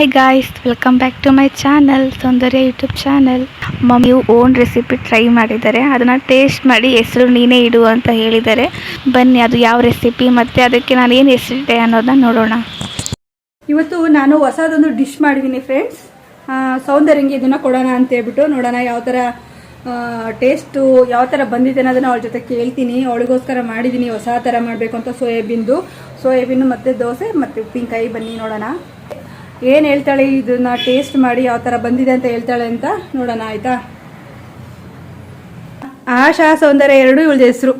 Hi guys welcome back to my channel Soundarya YouTube channel mummy own recipe try ಮಾಡಿದ್ದಾರೆ. ಅದನ್ನು taste ಮಾಡಿ ಹೆಸರು ನೀನೇ ಇಡು ಅಂತ ಹೇಳಿದ್ದಾರೆ. ಬನ್ನಿ, ಅದು ಯಾವ ರೆಸಿಪಿ ಮತ್ತು ಅದಕ್ಕೆ ನಾನು ಏನು ಹೆಸರಿಟ್ಟೆ ಅನ್ನೋದನ್ನ ನೋಡೋಣ. ಇವತ್ತು ನಾನು ಹೊಸದೊಂದು ಡಿಶ್ ಮಾಡಿದ್ದೀನಿ ಫ್ರೆಂಡ್ಸ್ ಸೌಂದರ್ಯಂಗೆ ಇದನ್ನು ಕೊಡೋಣ ಅಂತ ಹೇಳ್ಬಿಟ್ಟು ನೋಡೋಣ ಯಾವ ಥರ ಟೇಸ್ಟು ಯಾವ ಥರ ಬಂದಿದೆ ಅನ್ನೋದನ್ನು ಅವಳ ಜೊತೆ ಕೇಳ್ತೀನಿ. ಅವಳಿಗೋಸ್ಕರ ಮಾಡಿದ್ದೀನಿ ಹೊಸ ಥರ ಮಾಡಬೇಕು ಅಂತ ಸೋಯಾಬೀನ್ದು. ಸೋಯಾಬೀನು ಮತ್ತು ದೋಸೆ ಮತ್ತು ಉಪ್ಪಿನಕಾಯಿ. ಬನ್ನಿ ನೋಡೋಣ. ಏನು ಹೇಳ್ತಾಳೆ? ಇದನ್ನ ಟೇಸ್ಟ್ ಮಾಡಿ ಯಾವ ಥರ ಬಂದಿದೆ ಅಂತ ಹೇಳ್ತಾಳೆ ಅಂತ ನೋಡೋಣ ಆಯಿತಾ? ಆಶಾ ಸೌಂದರ್ಯ ಎರಡೂ ಇವಳ ಹೆಸರು.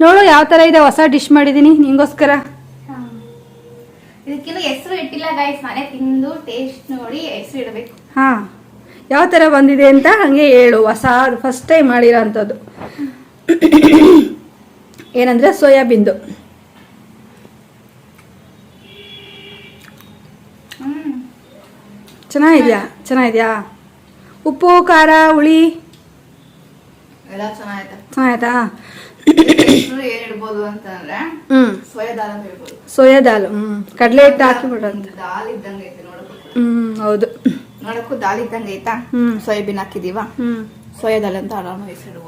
ನೋಡು ಯಾವ ಥರ ಇದೆ ಹೊಸ ಡಿಶ್ ಮಾಡಿದ್ದೀನಿ ನಿಂಗೋಸ್ಕರ. ಇದಕ್ಕಿಂತ ಹೆಸರು ಇಟ್ಟಿಲ್ಲ ಗಾಯ್ಸ್ ನಾನೇ ತಿಂದು ಟೇಸ್ಟ್ ನೋಡಿ ಹೆಸರು ಇಡಬೇಕು. ಹಾ. ಯಾವ ಥರ ಬಂದಿದೆ ಅಂತ ಹಂಗೆ ಹೇಳು. ಹೊಸ ಫಸ್ಟ್ ಟೈಮ್ ಮಾಡಿರೋ ಅಂಥದ್ದು ಏನಂದ್ರೆ ಸೋಯಾಬೀನ್ದು. ಚೆನ್ನಾಗಿದ್ಯಾ? ಚೆನ್ನಾಗಿದ್ಯಾ? ಉಪ್ಪು ಖಾರ ಹುಳಿ? ಎಲ್ಲ ಚೆನ್ನಾಗೈತೆ. ಏನು ಇಡ್ಬೋದು ಅಂತಂದ್ರೆ ಹ್ಞೂ ಸೋಯಾ ದಾಲ್ ಅಂತ ಹೇಳ್ಬೋದು ಸೋಯಾ ದಾಲ್ ಹ್ಞೂ ಕಡಲೆ ಹಿಟ್ಟು ಹಾಕಿಬಿಡಂತ ದಾಲ್ ಇದ್ದಂಗೆ ಐತೆ ನೋಡಕ್ಕೂ ಹ್ಞೂ ಹೌದು. ನೋಡಕ್ಕೂ ದಾಲ್ ಇದ್ದಂಗೆ ಐತಾ? ಹ್ಮ್. ಸೋಯಾಬೀನ್ ಹಾಕಿದೀವಾ? ಹ್ಮ್. ಸೋಯಾ ದಾಲ್ ಅಂತ ಆರಾಮ ಹೆಸರು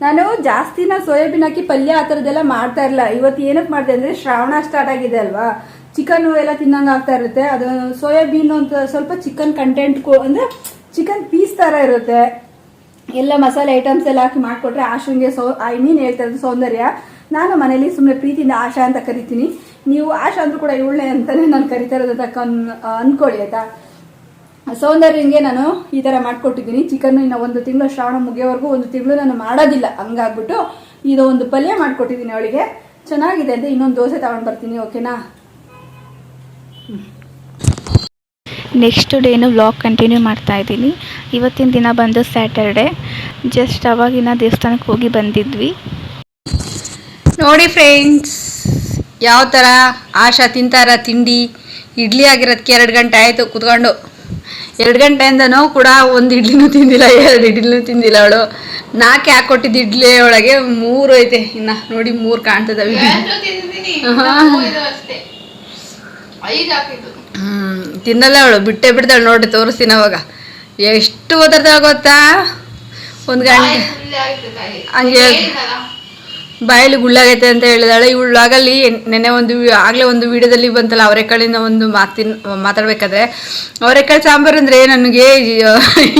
ನಾನು ಜಾಸ್ತಿನ ಸೋಯಾಬೀನ್ ಹಾಕಿ ಪಲ್ಯ ಆ ಥರದ್ದೆಲ್ಲ ಮಾಡ್ತಾ ಇರಲ್ಲ ಇವತ್ತು ಏನಕ್ಕೆ ಮಾಡಿದೆ ಅಂದರೆ ಶ್ರಾವಣ ಸ್ಟಾರ್ಟ್ ಆಗಿದೆ ಅಲ್ವಾ? ಚಿಕನ್ ಎಲ್ಲ ತಿನ್ನಂಗೆ ಆಗ್ತಾ ಇರುತ್ತೆ. ಅದು ಸೋಯಾಬೀನ್ ಅಂತ ಸ್ವಲ್ಪ ಚಿಕನ್ ಕಂಟೆಂಟ್ ಅಂದರೆ ಚಿಕನ್ ಪೀಸ್ ಥರ ಇರುತ್ತೆ. ಎಲ್ಲ ಮಸಾಲೆ ಐಟಮ್ಸ್ ಎಲ್ಲ ಹಾಕಿ ಮಾಡಿಕೊಟ್ರೆ ಆಶಂಗೆ ಸೌ ಐ ಮೀನ್ ಹೇಳ್ತಾ ಇರೋದು ಸೌಂದರ್ಯ. ನಾನು ಮನೇಲಿ ಸುಮ್ಮನೆ ಪ್ರೀತಿಯಿಂದ ಆಶಾ ಅಂತ ಕರಿತೀನಿ. ನೀವು ಆಶಾ ಅಂದ್ರೂ ಕೂಡ ಇವಳೆ ಅಂತಾನೆ ನಾನು ಕರಿತಾ ಇರೋದಂತ ಕನ್ ಅನ್ಕೊಳ್ಳಿ, ಆಯ್ತಾ? ಸೌಂದರ್ಯಂಗೆ ನಾನು ಈ ಥರ ಮಾಡ್ಕೊಟ್ಟಿದ್ದೀನಿ. ಚಿಕನ್ ಇನ್ನು ಒಂದು ತಿಂಗಳು ಶ್ರಾವಣ ಮುಗಿಯೋವರೆಗೂ ಒಂದು ತಿಂಗಳು ನಾನು ಮಾಡೋದಿಲ್ಲ. ಹಂಗಾಗ್ಬಿಟ್ಟು ಇದು ಒಂದು ಪಲ್ಯ ಮಾಡ್ಕೊಟ್ಟಿದ್ದೀನಿ ಅವಳಿಗೆ. ಚೆನ್ನಾಗಿದೆ ಅಂತ ಇನ್ನೊಂದು ದೋಸೆ ತಗೊಂಡು ಬರ್ತೀನಿ ಓಕೆನಾ ನೆಕ್ಸ್ಟ್ ಡೇನು ವ್ಲಾಗ್ ಕಂಟಿನ್ಯೂ ಮಾಡ್ತಾ ಇದ್ದೀನಿ. ಇವತ್ತಿನ ದಿನ ಬಂದು ಸ್ಯಾಟರ್ಡೆ ಜಸ್ಟ್ ಅವಾಗಿನ ದೇವಸ್ಥಾನಕ್ಕೆ ಹೋಗಿ ಬಂದಿದ್ವಿ. ನೋಡಿ ಫ್ರೆಂಡ್ಸ್ ಯಾವ ಥರ ಆಶಾ ತಿಂತಾರ ತಿಂಡಿ ಇಡ್ಲಿ ಆಗಿರೋದಕ್ಕೆ ಎರಡು ಗಂಟೆ ಆಯಿತು ಕುತ್ಕೊಂಡು. ಎರಡು ಗಂಟೆಯಿಂದನೂ ಕೂಡ ಒಂದು ಇಡ್ಲಿನೂ ತಿಂದಿಲ್ಲ ಎರಡು ಇಡ್ಲಿನೂ ತಿಂದಿಲ್ಲ ಅವಳು. ನಾಲ್ಕು ಯಾಕೆ ಕೊಟ್ಟಿದ್ದು ಇಡ್ಲಿ ಒಳಗೆ ಮೂರು ಐತೆ. ಇನ್ನು ನೋಡಿ ಮೂರು ಕಾಣ್ತದವೆ. ಹ್ಮ್ ತಿನ್ನಲ್ಲ ಅವಳು ಬಿಟ್ಟೆ ಬಿಡ್ತಾಳೆ ನೋಡಿ ತೋರಿಸ್ತೀನಿ ಅವಾಗ. ಎಷ್ಟು ಓದಿರ್ತಾಳೆ ಗೊತ್ತಾ? ಒಂದು ಗಂಟೆ. ಹಂಗೆ ಬಾಯಲ್ಲಿ ಗುಳ್ಳಾಗೈತೆ ಅಂತ ಹೇಳಿದಾಳೆ. ಇವಳಾಗಲ್ಲಿ ನೆನ್ನೆ ಒಂದು ಆಗ್ಲೇ ಒಂದು ವಿಡಿಯೋದಲ್ಲಿ ಬಂತಲ್ಲ ಅವರೆಕಾಳಿನ ಒಂದು ಮಾತಿನ ಮಾತಾಡ್ಬೇಕಾದ್ರೆ ಅವರೆಕಾಳು ಸಾಂಬಾರು ಅಂದರೆ ನನಗೆ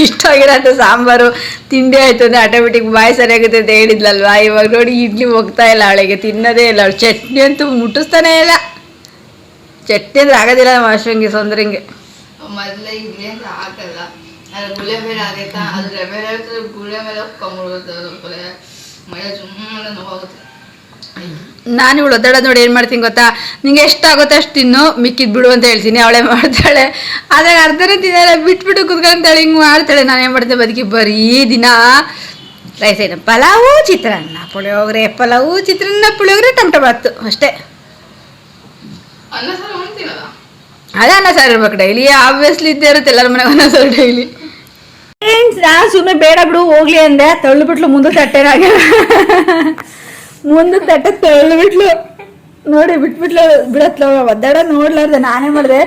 ಇಷ್ಟ ಆಗಿರೋಂಥ ಸಾಂಬಾರು. ತಿಂಡಿ ಆಯ್ತು ಅಂದರೆ ಆಟೋಮೆಟಿಕ್ ಬಾಯಿ ಸರಿಯಾಗುತ್ತೆ ಅಂತ ಹೇಳಿದ್ಲಲ್ವಾ? ಇವಾಗ ನೋಡಿ ಇಡ್ಲಿ ಹೋಗ್ತಾ ಇಲ್ಲ ಅವಳಿಗೆ ತಿನ್ನೋದೇ ಇಲ್ಲ. ಅವಳು ಚಟ್ನಿ ಅಂತೂ ಮುಟ್ಟಿಸ್ತಾನೇ ಇಲ್ಲ. ಚಟ್ನಿ ಅಂದ್ರೆ ಆಗೋದಿಲ್ಲ ನಮ್ಮ ಅಷ್ಟಂಗೆ ಸೌಂದರ್ಯಂಗೆ. ಮೊದಲೇ ಇಡ್ಲಿ ಅಂತ ಹಾಕಲ್ಲ ಅದ್ರ ಗುಳೆ ಮೇಲೆ ಆಗೈತಾ? ಅದ್ರ ಮೇಲೆ ಗುಳೆ ಮೇಲೆ ಕಮ್ಬಿಡುತ್ತೆ ಮೈ ಸುಮ್ಮನೆ ನೋವಾಗುತ್ತೆ ನಾನು ಇವಳು ಒದ್ದಾಡೋದು ನೋಡಿ ಏನು ಮಾಡ್ತೀನಿ ಗೊತ್ತಾ? ನಿಂಗೆ ಎಷ್ಟಾಗುತ್ತೋ ಅಷ್ಟು ತಿನ್ನು ಮಿಕ್ಕಿದ್ ಬಿಡು ಅಂತ ಹೇಳ್ತೀನಿ ಅವಳೇ ಮಾಡ್ತಾಳೆ. ಅದಾಗ ಅರ್ಧನೇ ತಿನ್ನಲ್ಲ ಬಿಟ್ಬಿಟ್ಟು ಕುತ್ಕೊಂತಾಳೆ ಹಿಂಗೆ ಮಾಡ್ತಾಳೆ. ನಾನು ಏನು ಮಾಡ್ತೇನೆ ಬದುಕಿ ಬರೀ ದಿನ ರೈಸ್ ಐಟಮ್ ಪಲಾವು ಚಿತ್ರಾನ್ನ ಪುಳಿಯೋಗರೆ ಪಲಾವು ಚಿತ್ರಾನ್ನ ಪುಳಿಯೋಗರೆ ಟೊಮಟೊ ಬಾತು ಅಷ್ಟೇ. ಅದೇ ಅನ್ನ ಸಾರು ಇರ್ಬೇಕು ಡೈಲಿ ಆಬ್ವಿಯಸ್ಲಿ ಇದ್ದೇ ಇರುತ್ತೆ ಎಲ್ಲರ ಮನೆಗೆ ಅನ್ನ ಸಾರು ಡೈಲಿ ಫ್ರೆಂಡ್ಸ್ ನಾನು ಸುಮ್ಮನೆ ಬೇಡ ಬಿಡು ಹೋಗ್ಲಿ ಅಂದೆ ತಳ್ಳು ಬಿಟ್ಲು ಮುಂದೆ ತಟ್ಟೆನಾಗ ಮುಂದೆ ತಟ್ಟೆ ತಳ್ಳು ಬಿಟ್ಲು ನೋಡಿ ಬಿಟ್ಬಿಟ್ಲು ಬಿಡತ್ಲ ಒದ್ದಾಡ ನೋಡ್ಲಾರ್ದೆ ನಾನೇ ಮಾಡಿದೆ.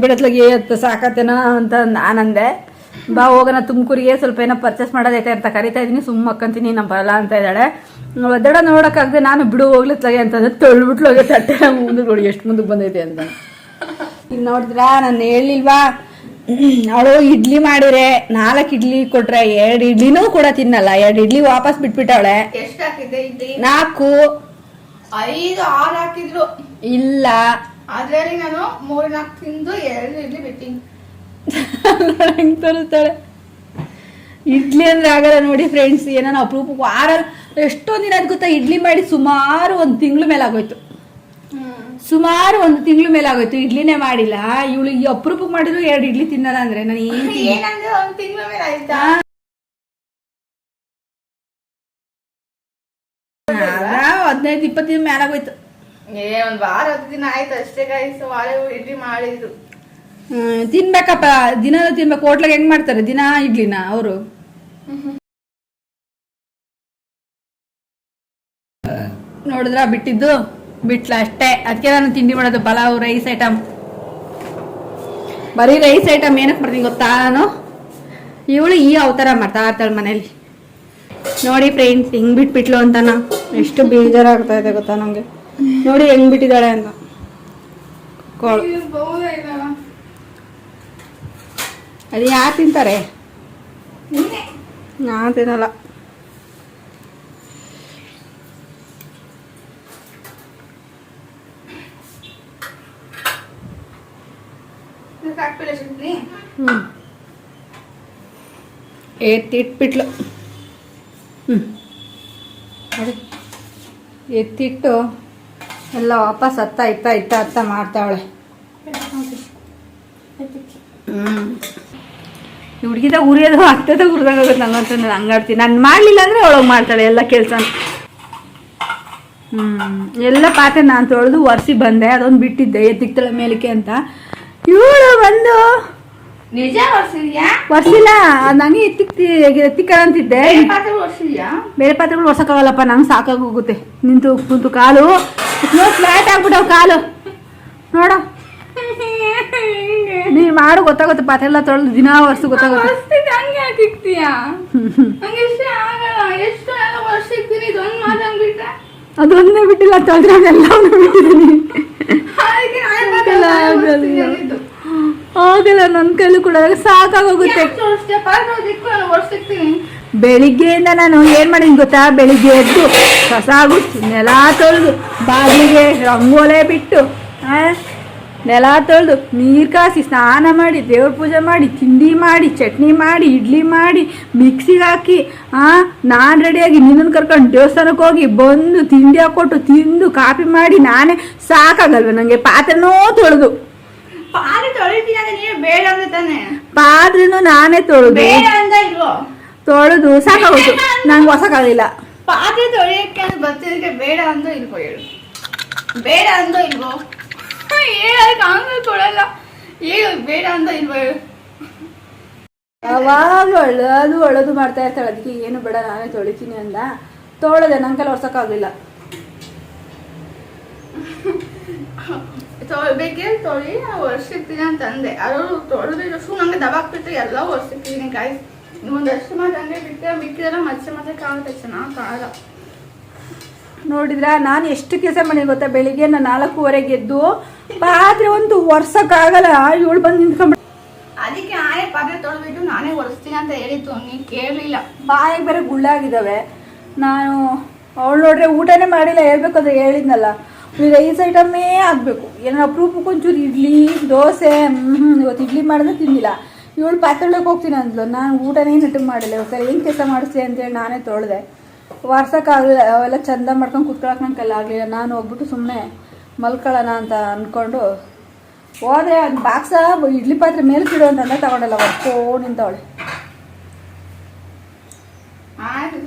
ಬಿಡತ್ಲಾಗೆ ಎತ್ತು ಸಾಕತ್ತೇನೋ ಅಂತ ನಾನಂದೆ. ಬಾ ಹೋಗೋಣ ತುಮಕೂರಿಗೆ ಸ್ವಲ್ಪ ಏನೋ ಪರ್ಚೇಸ್ ಮಾಡೋದೈತೆ ಅಂತ ಕರಿತಾ ಇದ್ದೀನಿ ಸುಮ್ಮ ಅಕ್ಕಂತೀನಿ ನಮ್ಮ ಬರಲ್ಲ ಅಂತ ಇದ್ದಾಳೆ. ಒದ್ದಾಡ ನೋಡೋಕ್ಕಾಗದೆ ನಾನು ಬಿಡು ಹೋಗ್ಲತ್ತಾಗೆ ಅಂತಂದ್ರೆ ತೊಳ್ಬಿಟ್ಲು ಹೋಗಿ ತಟ್ಟೆ ಮುಂದೆ ನೋಡಿ ಎಷ್ಟು ಮುಂದಕ್ಕೆ ಬಂದೈತೆ ಅಂತ. ಈಗ ನೋಡಿದ್ರಾ? ನಾನು ಹೇಳಿಲ್ವಾ? ಅವಳು ಇಡ್ಲಿ ಮಾಡಿದ್ರೆ ನಾಲ್ಕು ಇಡ್ಲಿ ಕೊಟ್ರೆ ಎರಡು ಇಡ್ಲಿನೂ ಕೂಡ ತಿನ್ನಲ್ಲ ಎರಡು ಇಡ್ಲಿ ವಾಪಸ್ ಬಿಟ್ಬಿಟ್ಟವಳೆ. ನಾಲ್ಕು. ಐದು ಆರು ಹಾಕಿದ್ರು. ಇಲ್ಲ. ಅದರಲ್ಲಿ ನಾನು ಮೂರು ನಾಲ್ಕು ತಿಂದು ಎರಡು ಇಡ್ಲಿ ಬಿಟ್ಟಿನಿ. ಹೆಂಗ್ ತೋರಿಸ್ತಾಳೆ ಇಡ್ಲಿ ಅಂದ್ರೆ ಆಗಲ್ಲ ನೋಡಿ ಫ್ರೆಂಡ್ಸ್ ಏನೋ ಅಪರೂಪಕ್ಕೆ ವಾರ ಎಷ್ಟೊಂದು ದಿನ ಗೊತ್ತಾ ಇಡ್ಲಿ ಮಾಡಿ ಸುಮಾರು ಒಂದು ತಿಂಗಳ ಮೇಲೆ ಆಗೋಯ್ತು. ಸುಮಾರು ಒಂದು ತಿಂಗಳ ಮೇಲೆ ಆಗೋಯ್ತು ಇಡ್ಲಿನೇ ಮಾಡಿಲ್ಲ. ಇವಳು ಈ ಅಪರೂಪಕ್ಕೆ ಮಾಡಿದ್ರು ಎರಡು ಇಡ್ಲಿ ತಿನ್ನಲ್ಲ ಅಂದ್ರೆ ನಾನು ಏನ್ ಹದಿನೈದು ಇಪ್ಪತ್ತು ದಿನ ಮೇಲೆ ಆಗೋಯ್ತು. ಏ ಒಂದ್ ವಾರ ಹತ್ತು ದಿನ ಆಯ್ತು ಅಷ್ಟೇ ವಾಳೆ ಇಡ್ಲಿ ಮಾಡಿದ್ರು ತಿನ್ಬೇಕಪ್ಪ ದಿನ ತಿನ್ಬೇಕು. ಹೋಟ್ಲಾಗ ಹೆಂಗ್ ಮಾಡ್ತಾರೆ? ದಿನ ಇಡ್ಲಿನ ಅವರು? ನೋಡಿದ್ರ ಬಿಟ್ಟಿದ್ದು ಬಿಟ್ಲ ಅಷ್ಟೇ. ಅದಕ್ಕೆ ನಾನು ತಿಂಡಿ ಮಾಡೋದು ಪಲಾವ್ ರೈಸ್ ಐಟಮ್ ಬರೀ ರೈಸ್ ಐಟಮ್ ಏನಕ್ಕೆ ಮಾಡ್ತೀನಿ ಗೊತ್ತಾ ನಾನು? ಇವಳು ಈ ಅವತಾರ ಮಾಡ್ತಾ ಇರ್ತಾಳೆ ಮನೇಲಿ. ನೋಡಿ ಫ್ರೆಂಡ್ಸ್ ಹೆಂಗ್ ಬಿಟ್ಬಿಟ್ಲು ಅಂತಾನ ಎಷ್ಟು ಬೇಜಾರಾಗ್ತಾ ಇದೆ ಗೊತ್ತಾ ನಂಗೆ. ನೋಡಿ ಹೆಂಗ್ ಬಿಟ್ಟಿದ್ದಾಳೆ ಅಂತ. ಕೋಳು ಅದು ಯಾರು ತಿಂತಾರೆ? ನಾನು ತಿನ್ನಲ್ಲ. ಹ್ಞೂ ನೋಡಿ. ಎತ್ತಿಟ್ಟು ಎಲ್ಲ ವಾಪಸ್ ಹತ್ತ ಇತ್ತ ಇತ್ತ ಹತ್ತ ಮಾಡ್ತಾವಳೆ. ಹ್ಞೂ ಈ ಹುಡುಗಿದ ಉರಿಯೋದು ಹತ್ತದ ಉರಿದಾಗುತ್ತೆ ನಾನು ಹಂಗಾಡ್ತೀನಿ ನಾನು ಮಾಡಲಿಲ್ಲ ಅಂದರೆ ಅವಳಗೆ ಮಾಡ್ತಾಳೆ ಎಲ್ಲ ಕೆಲಸ. ಹ್ಞೂ ಎಲ್ಲ ಪಾತ್ರೆ ನಾನು ತೊಳೆದು ಒರೆಸಿ ಬಂದೆ. ಅದೊಂದು ಬಿಟ್ಟಿದ್ದೆ ಎತ್ತಿಕ್ತಳೆ ಮೇಲಕ್ಕೆ ಅಂತ. ಇವಳು ಬಂದು ನಿಜ ವರ್ಷಿದ್ಯಾ ಒರ್ಸಿಲ್ಲ. ನಂಗೆ ಎತ್ತಿಕ್ತಿ ಎತ್ತಿಕ್ಕ ಅಂತಿದ್ದೆ. ಬೇರೆ ಪಾತ್ರೆಗಳು ಒರ್ಸಕ್ಕಾಗಲ್ಲಪ್ಪ ನಂಗೆ ಸಾಕಾಗಿ ಹೋಗುತ್ತೆ. ನಿಂತು ಕುಂತು ಕಾಲು. ಫ್ಲಾಟ್ ಆಗ್ಬಿಟ್ಟವ್ ಕಾಲು. ನೋಡ. ನೀ ಮಾಡು ಗೊತ್ತಾಗುತ್ತೆ. ಪಾತ್ರೆ ಎಲ್ಲ ತೊಳೆದು ದಿನ ವರ್ಷ ಗೊತ್ತಾಗುತ್ತೆ. ಹಂಗೆ ಹಾಕಿಕ್ತೀಯಾ ಅದೊಂದೇ ಬಿಟ್ಟಿಲ್ಲ ತೊಳೆದ್ರೆ ಎಲ್ಲವನ್ನೂ ಬಿಟ್ಟಿದ್ದೀನಿ. ಆಗಲ್ಲ, ನನ್ನ ಕೈಲೂ ಕೂಡ ಸಾಕಾಗೋಗುತ್ತೆ. ಬೆಳಿಗ್ಗೆಯಿಂದ ನಾನು ಏನ್ ಮಾಡೀನಿ ಗೊತ್ತಾ? ಬೆಳಿಗ್ಗೆ ಎದ್ದು ಕಸ ಆಗುತ್ತೆ ನೆಲ ತೊಳೆದು ಬಾಗಿಲಿಗೆ ರಂಗೋಲೆ ಬಿಟ್ಟು ನೆಲ ತೊಳೆದು ನೀರು ಕಾಸಿ ಸ್ನಾನ ಮಾಡಿ ದೇವ್ರ ಪೂಜೆ ಮಾಡಿ ತಿಂಡಿ ಮಾಡಿ ಚಟ್ನಿ ಮಾಡಿ ಇಡ್ಲಿ ಮಾಡಿ ಮಿಕ್ಸಿಗೆ ಹಾಕಿ ಆ ನಾನು ರೆಡಿಯಾಗಿ ನಿನ್ನನ್ನು ಕರ್ಕೊಂಡು ದೇವಸ್ಥಾನಕ್ಕೆ ಹೋಗಿ ಬಂದು ತಿಂಡಿ ಹಾಕ್ಕೊಟ್ಟು ತಿಂದು ಕಾಪಿ ಮಾಡಿ ನಾನೇ ಸಾಕಾಗಲ್ವ ನನಗೆ ಪಾತ್ರೆನೂ ತೊಳೆದು. ಪಾತ್ರೆ ತೊಳಿತೀನಿ ನೀನು ಬೇಡ ಅಂದ್ರೆ ತಾನೆ? ಪಾತ್ರೆನೂ ನಾನೇ ತೊಳೆದು. ಬೇಡ ಅಂತ ಇಲ್ವೋ? ತೊಳೆದು ಸಾಕಾಗೋದು. ನಂಗೆ ಹೊಸಕ್ಕಾಗಲಿಲ್ಲ ಪಾತ್ರೆ ತೊಳೆಯಕ್ಕೆ ಅಂತ ಬರ್ತಿದ್ದಕ್ಕೆ ಬೇಡ ಅಂತ ಇಲ್ವೋ ಹೇಳು. ಬೇಡ ಅಂತ ಇಲ್ವೋ? ಹೇಳಕ್ಕೆ ಆಮೇಲೆ ಕೊಡಲ್ಲ. ಹೇಳು ಬೇಡ ಅಂತ ಇಲ್ವೋ ಹೇಳು. ಯಾವಾಗ ಒಳ್ಳದು ಒಳ್ಳದು ಮಾಡ್ತಾ ಇರ್ತಾಳೆ. ಅದಕ್ಕೆ ಏನು ಬೇಡ ನಾನೇ ತೊಳಿತೀನಿ ಅಂದ. ತೊಳೆದೆ ನನ್ನ ಕೈಲಿ ಒರ್ಸಕ್ಕಾಗಲಿಲ್ಲ ತೊಳ್ಬೇಕೆ ತೊಳಿ ಒರ್ಸಿರ್ತೀನಿ ಅಂತ ಅಂದೆ ಅದು ಸು ನಂಗೆ ದಬಾಕ್ಬಿಟ್ಟು ಎಲ್ಲ ಒರ್ಸಿರ್ತೀನಿ ಗಾಯ್ ಒಂದಷ್ಟು ಮಾತ್ರ ಹಂಗೆ ಬಿಟ್ಟರೆ ಮಿಕ್ಕಿದೆಲ್ಲ ಮಚ್ಚೆ ಮತ್ತೆ ಕಾಣುತ್ತೆ ಚೆನ್ನಾಗಿ ಕಾಣಲ್ಲ. ನೋಡಿದ್ರ? ನಾನು ಎಷ್ಟು ಕೆಲಸ ಮಾಡಿ ಗೊತ್ತಾ? ಬೆಳಿಗ್ಗೆ ನಾನು ನಾಲ್ಕೂವರೆಗೆ ಎದ್ದು ಪಾತ್ರೆ ಒಂದು ಒರ್ಸಕ್ಕಾಗಲ್ಲ. ಇವಳು ಬಂದು ನಿಂತ್ಕೊಂಡ್ಬಿಟ್ಟು ಅದಕ್ಕೆ ನಾನೇ ಪಾತ್ರೆ ತೊಳೆದ್ಬಿಟ್ಟು ನಾನೇ ಒರೆಸ್ತೀನಿ ಅಂತ ಹೇಳಿತ್ತು ನೀನು ಕೇಳಲಿಲ್ಲ. ಬಾಯಿಗೆ ಬೇರೆ ಗುಳ್ಳಾಗಿದ್ದಾವೆ ನಾನು ಅವಳು ನೋಡ್ರೆ ಊಟನೇ ಮಾಡಿಲ್ಲ ಹೇಳ್ಬೇಕಂದ್ರೆ ಹೇಳಿದ್ನಲ್ಲ. ಈ ರೈಸ್ ಐಟಮೇ ಆಗಬೇಕು. ಏನೋ ಅಪರೂಪಕ್ಕೆ ಒಂಚೂರು ಇಡ್ಲಿ, ದೋಸೆ ಇವತ್ತು ಇಡ್ಲಿ ಮಾಡಿದ್ರೆ ತಿನ್ನಿಲ್ಲ ಇವಳು ಪಾತ್ರೆಗೆ ಹೋಗ್ತೀನಿ ಅಂದ್ಲು. ನಾನು ಊಟನೇ ನಟು ಮಾಡಿಲ್ಲ. ಇವತ್ತು ಏನು ಕೆಲಸ ಮಾಡಿಸ್ಲಿ ಅಂತೇಳಿ ನಾನೇ ತೊಳೆದೆ. ವಾರ್ಸೋಕ್ಕಾಗಲಿಲ್ಲ ಅವೆಲ್ಲ ಚಂದ ಮಾಡ್ಕೊಂಡು ಕುತ್ಕೊಳಕ್ಕೆ ನಂಗೆ ಕಲ್ಲ ಆಗಲಿಲ್ಲ. ನಾನು ಹೋಗ್ಬಿಟ್ಟು ಸುಮ್ಮನೆ ಮಲ್ಕೊಳ್ಳೋಣ ಅಂತ ಅಂದ್ಕೊಂಡು ಹೋದ್ರೆ ಅದು ಬಾಕ್ಸ ಇಡ್ಲಿ ಪಾತ್ರೆ ಮೇಲೆ ಇಡು ಅಂತಂದ್ರೆ ತಗೊಂಡಲ್ಲ. ಒರ್ಕೋ ನಿಂತವಳೆ. ಆಯ್ತು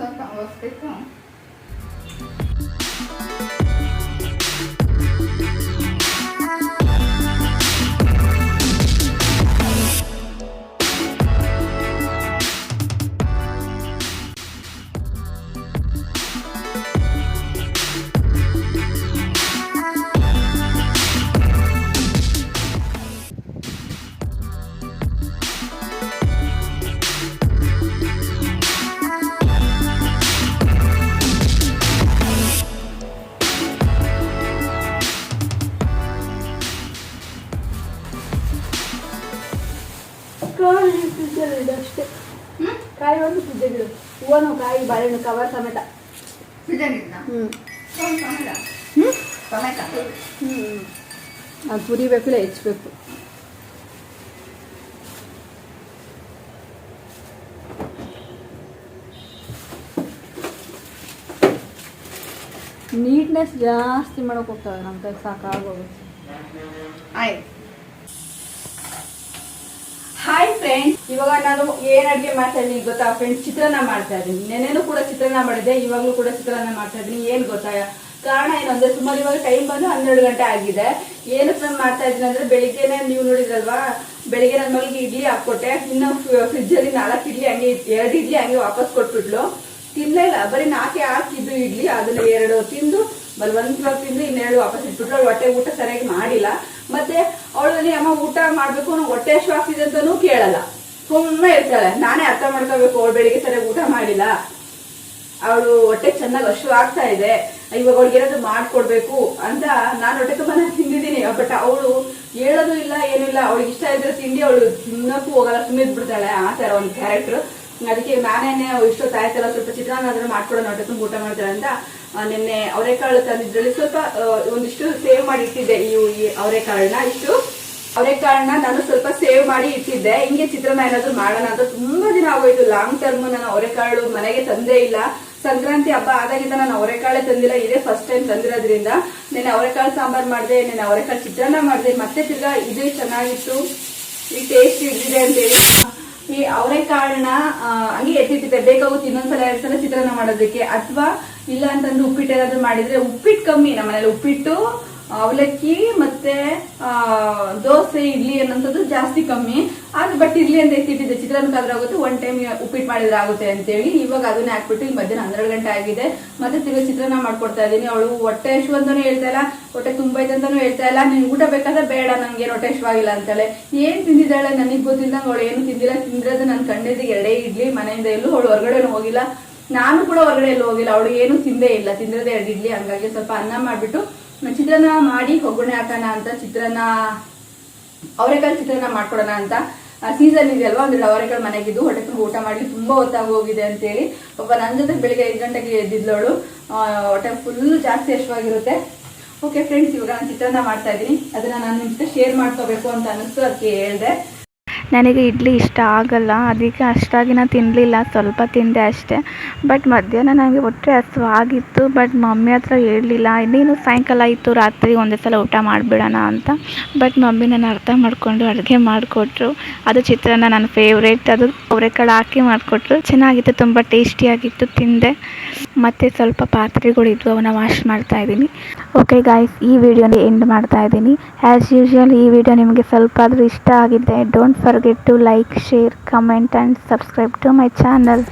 ಫ್ರಿಜ್ಜಲ್ಲಿ ಹೂವನು ಕಾಯಿ ಬಾಳೆಹಣ್ಣು ಕವರ್ ಟೊಮೆಟ. ಅದು ಹುರಿಬೇಕು ಇಲ್ಲ ಹೆಚ್ಚಬೇಕು. ನೀಟ್ನೆಸ್ ಜಾಸ್ತಿ ಮಾಡೋಕೆ ಹೋಗ್ತಾವೆ ನಮ್ಮ ಕೈ ಸಾಕಾಗೋಗುತ್ತೆ ಆಯ್ತು ಹಾಯ್ ಫ್ರೆಂಡ್ಸ್ ಇವಾಗ ನಾನು ಏನ್ ಅಡ್ಗೆ ಮಾಡ್ತಾ ಇದ್ದೀನಿ ಗೊತ್ತಾ? ಫ್ರೆಂಡ್ಸ್ ಚಿತ್ರಾನ್ನ ಮಾಡ್ತಾ ಇದ್ದೀನಿ. ನೆನೆನು ಕೂಡ ಚಿತ್ರಾನ್ನ ಮಾಡಿದೆ ಇವಾಗಲೂ ಕೂಡ ಚಿತ್ರಾನ್ನ ಮಾಡ್ತಾ ಇದ್ದೀನಿ. ಏನ್ ಗೊತ್ತಾ? ಕಾರಣ ಏನಂದ್ರೆ ಸುಮಾರು ಇವಾಗ ಟೈಮ್ ಬಂದು ಹನ್ನೆರಡು ಗಂಟೆ ಆಗಿದೆ. ಏನು ನಾನು ಮಾಡ್ತಾ ಇದ್ದೀನಿ ಅಂದ್ರೆ ಬೆಳಿಗ್ಗೆನೆ ನೀವು ನೋಡಿದ್ರಲ್ವಾ? ಬೆಳಿಗ್ಗೆ ನನ್ನ ಮಗಳಿಗೆ ಇಡ್ಲಿ ಹಾಕೊಟ್ಟೆ ಇನ್ನು ಫ್ರಿಜ್ ಅಲ್ಲಿ ನಾಲ್ಕು ಇಡ್ಲಿ ಹಂಗೆ. ಎರಡು ಇಡ್ಲಿ ಹಂಗೆ ವಾಪಸ್ ಕೊಟ್ಬಿಟ್ಲು. ತಿನ್ಲೇ ಇಲ್ಲ. ಬರೀ ನಾಕೆ ಹಾಕಿದ್ದು ಇಡ್ಲಿ, ಅದನ್ನ ಎರಡು ತಿಂದು ಬಲವಂತವಾಗಿ ತಿಂದು ಇನ್ನೆರಡು ವಾಪಸ್ ಇಟ್ಬಿಟ್ಲು. ಹೊಟ್ಟೆ ಊಟ ಸರಿಯಾಗಿ ಮಾಡಿಲ್ಲ. ಮತ್ತೆ ಅವಳಲ್ಲಿ ಅಮ್ಮ ಊಟ ಮಾಡ್ಬೇಕು ನಂಗೆ ಹೊಟ್ಟೆ ಆಗ್ತಿದೆ ಅಂತಾನೂ ಕೇಳಲ್ಲ. ಸುಮ್ಮನೆ ಇರ್ತಾಳೆ. ನಾನೇ ಅರ್ಥ ಮಾಡ್ಕೋಬೇಕು, ಅವಳು ಬೆಳಿಗ್ಗೆ ಸರಿಯಾಗಿ ಊಟ ಮಾಡಿಲ್ಲ. ಅವಳು ಹೊಟ್ಟೆ ಚೆನ್ನಾಗಿ ಅಶು ಆಗ್ತಾ ಇದೆ. ಇವಾಗ ಅವಳಿಗೆ ಏನಾದ್ರು ಮಾಡ್ಕೊಡ್ಬೇಕು ಅಂತ ನಾನು ಹೊಟ್ಟೆ ತುಂಬಾ ತಿಂದಿದ್ದೀನಿ. ಬಟ್ ಅವಳು ಹೇಳೋದು ಇಲ್ಲ ಏನಿಲ್ಲ ಅವಳಿಗೆ ಇಷ್ಟ ಇದ್ರೆ ತಿಂಡಿ ಅವಳು ತಿನ್ನಕ್ಕೂ ಹೋಗಲ್ಲ. ಸುಮ್ಮನೆ ಬಿಡ್ತಾಳೆ ಆ ತರ ಒಂದು ಕ್ಯಾರೆಕ್ಟರ್ ಅದಕ್ಕೆ ನಾನೇನೆ ಇಷ್ಟೊತ್ತು ಆಯ್ತಲ್ಲ ಸ್ವಲ್ಪ ಚಿತ್ರಾನ್ನ ಆದ್ರೂ ಮಾಡ್ಕೊಡೋಣ, ಹೊಟ್ಟೆ ತುಂಬ ಊಟ ಮಾಡ್ತಾಳೆ ಅಂತ ನಿನ್ನೆ ಅವರೆಕಾಳು ತಂದಿದ್ರಲ್ಲಿ ಸ್ವಲ್ಪ ಒಂದಿಷ್ಟು ಸೇವ್ ಮಾಡಿ ಇಟ್ಟಿದ್ದೆ ಈ ಅವರೆಕಾಳನ್ನ. ಇಷ್ಟು ಅವರೆಕಾಳನ್ನ ನಾನು ಸ್ವಲ್ಪ ಸೇವ್ ಮಾಡಿ ಇಟ್ಟಿದ್ದೆ. ಹಿಂಗೆ ಚಿತ್ರಾನ್ನ ಏನಾದ್ರು ಮಾಡೋಣ ಅಂತ ತುಂಬಾ ದಿನ ಆಗೋಯ್ತು. ಲಾಂಗ್ ಟರ್ಮ್ ನಾನು ಅವರೆಕಾಳು ಮನೆಗೆ ತಂದೇ ಇಲ್ಲ. ಸಂಕ್ರಾಂತಿ ಹಬ್ಬ ಆದಾಗಿಂದ ನಾನು ಅವರೆಕಾಳೆ ತಂದಿಲ್ಲ. ಇದೇ ಫಸ್ಟ್ ಟೈಮ್ ತಂದಿರೋದ್ರಿಂದ ನೆನೆ ಅವರೆಕಾಳು ಸಾಂಬಾರ್ ಮಾಡಿದೆ ನೆನೆ ಅವರೆಕಾಳು ಚಿತ್ರಾನ್ನ ಮಾಡಿದೆ. ಮತ್ತೆ ತಿರ್ಗಾ ಇದು ಚೆನ್ನಾಗಿತ್ತು. ಈ ಟೇಸ್ಟ್ ಇದ್ದಿದೆ ಅಂತೇಳಿ. ಈ ಅವರೆಕಾಳನ್ನ ಹಂಗೆ ಎತ್ತಿಟ್ಟಿದ್ದೆ. ಬೇಕಾಗುತ್ತೆ ಇನ್ನೊಂದ್ಸಲ ಎರಡ್ ಸಲ ಚಿತ್ರಾನ್ನ ಮಾಡೋದಕ್ಕೆ. ಅಥವಾ ಇಲ್ಲ ಅಂತಂದ್ರೆ ಉಪ್ಪಿಟ್ಟು ಏನಾದ್ರು ಮಾಡಿದ್ರೆ ಉಪ್ಪಿಟ್ಟು ಕಮ್ಮಿ ನಮ್ಮನೇಲಿ ಉಪ್ಪಿಟ್ಟು ಅವಲಕ್ಕಿ ಮತ್ತೆ ದೋಸೆ, ಇಡ್ಲಿ ಅನ್ನೋಂಥದ್ದು ಜಾಸ್ತಿ ಕಮ್ಮಿ. ಆದ್ರೆ ಬಟ್ ಇಡ್ಲಿ ಅಂತ ಎತ್ತಿಟ್ಟಿದ್ದೆ ಚಿತ್ರಾನ್ನಕ್ಕಾದ್ರೆ ಆಗುತ್ತೆ ಒನ್ ಟೈಮ್ ಉಪ್ಪಿಟ್ಟು ಮಾಡಿದ್ರೆ ಆಗುತ್ತೆ ಅಂತೇಳಿ. ಇವಾಗ ಅದನ್ನ ಹಾಕ್ಬಿಟ್ಟು ಈಗ ಮಧ್ಯಾಹ್ನ ಹನ್ನೆರಡು ಗಂಟೆ ಆಗಿದೆ. ಮತ್ತೆ ತಿರ್ಗಾ ಚಿತ್ರಾನ್ನ ಮಾಡ್ಕೊಡ್ತಾ ಇದ್ದೀನಿ. ಅವಳು ಹೊಟ್ಟೆ ಹಶು ಅಂತಾನೂ ಹೇಳ್ತಾ ಇಲ್ಲ, ಹೊಟ್ಟೆ ತುಂಬಾ ಐತೆ ಅಂತಾನು ಹೇಳ್ತಾ ಇಲ್ಲ. ನಿನ್ ಊಟ ಬೇಕಾದ್ರೆ ಬೇಡ, ನಂಗೆ ಹೊಟ್ಟೆ ಹಶುವಾಗಿಲ್ಲ ಅಂತಾಳೆ. ಏನ್ ತಿಂದಿದ್ದಾಳೆ ನನಗೆ ಗೊತ್ತಿಲ್ಲ ಅವಳು ಏನು ತಿಂದಿಲ್ಲ. ತಿಂದಿರೋದು ನನ್ನ ಕಂಡಿದ್ದು ಎರಡೇ ಇಡ್ಲಿ, ಮನೆಯಿಂದ ಎಲ್ಲೂ ಅವಳು ಹೊರಗಡೆ ಹೋಗಿಲ್ಲ. ನಾನು ಕೂಡ ಹೊರಗಡೆ ಎಲ್ಲ ಹೋಗಿಲ್ಲ. ಅವಳು ಏನು ತಿಂದೇ ಇಲ್ಲ. ತಿಂದ್ರದೇ ಎರಡು ಇಡ್ಲಿ. ಹಂಗಾಗಿ ಸ್ವಲ್ಪ ಅನ್ನ ಮಾಡಿಬಿಟ್ಟು ಚಿತ್ರಾನ್ನ ಮಾಡಿ ಒಗ್ಗರಣೆ ಹಾಕೋಣ ಅಂತ ಚಿತ್ರಾನ್ನ, ಅವರೆಕಾಳು ಚಿತ್ರಾನ್ನ ಮಾಡ್ಕೊಡೋಣ ಅಂತ ಸೀಸನ್ ಇದೆಯಲ್ವಾ ಅಂದ್ರೆ ಅವರೆಕಾಳು ಮನೆಗಿದ್ದು ಹೊಟ್ಟೆ ತುಂಬ ಊಟ ಮಾಡಿ ತುಂಬಾ ಹೊತ್ತಾಗಿ ಹೋಗಿದೆ ಅಂತೇಳಿ. ಒಬ್ಬ ನನ್ನ ಜೊತೆ ಬೆಳಿಗ್ಗೆ ಐದು ಗಂಟೆಗೆ ಎದ್ದಿದ್ಲವಳು ಹೊಟ್ಟೆ ಫುಲ್ ಜಾಸ್ತಿ ಯಶವಾಗಿರುತ್ತೆ ಓಕೆ ಫ್ರೆಂಡ್ಸ್ ಇವಾಗ ನಾನು ಚಿತ್ರಾನ್ನ ಮಾಡ್ತಾ ಇದ್ದೀನಿ. ಅದನ್ನ ನಾನು ನಿಮ್ಗೆ ಶೇರ್ ಮಾಡ್ಕೋಬೇಕು ಅಂತ ಅನಿಸ್ತು. ಅದಕ್ಕೆ ಹೇಳಿದೆ. ನನಗೆ ಇಡ್ಲಿ ಇಷ್ಟ ಆಗಲ್ಲ, ಅದಕ್ಕೆ ಅಷ್ಟಾಗಿ ನಾನು ತಿನ್ನಲಿಲ್ಲ ಸ್ವಲ್ಪ ತಿಂದೆ ಅಷ್ಟೇ. ಬಟ್ ಮಧ್ಯಾಹ್ನ ನನಗೆ ಹೊಟ್ಟೆ ಹಸಿವು ಆಗಿತ್ತು ಬಟ್ ಮಮ್ಮಿ ಹತ್ರ ಹೇಳಲಿಲ್ಲ ಇನ್ನೇನು ಸಾಯಂಕಾಲ ಇತ್ತು ರಾತ್ರಿ ಒಂದೇ ಸಲ ಊಟ ಮಾಡಿಬಿಡೋಣ ಅಂತ. ಬಟ್ ಮಮ್ಮಿ ನಾನು ಅರ್ಥ ಮಾಡಿಕೊಂಡು ಅಡುಗೆ ಮಾಡಿಕೊಟ್ರು. ಅದು ಚಿತ್ರಾನ್ನ ನನ್ನ ಫೇವ್ರೇಟ್ ಅದು ಅವರೆಕಾಳು ಹಾಕಿ ಮಾಡಿಕೊಟ್ರು. ಚೆನ್ನಾಗಿತ್ತು, ತುಂಬ ಟೇಸ್ಟಿಯಾಗಿತ್ತು ತಿಂದೆ. ಮತ್ತು ಸ್ವಲ್ಪ ಪಾತ್ರೆಗಳಿದ್ವು ಅವನ್ನ ವಾಶ್ ಮಾಡ್ತಾ ಇದ್ದೀನಿ. ಓಕೆ ಗಾಯ್ಸ್ ಈ ವಿಡಿಯೋನ ಎಂಡ್ ಮಾಡ್ತಾ ಇದ್ದೀನಿ. ಆ್ಯಸ್ ಯೂಶ್ವಲ್ ಈ ವಿಡಿಯೋ ನಿಮಗೆ ಸ್ವಲ್ಪ ಆದರೂ ಇಷ್ಟ ಆಗಿದೆ don't forget to like, share, comment and subscribe to my channel.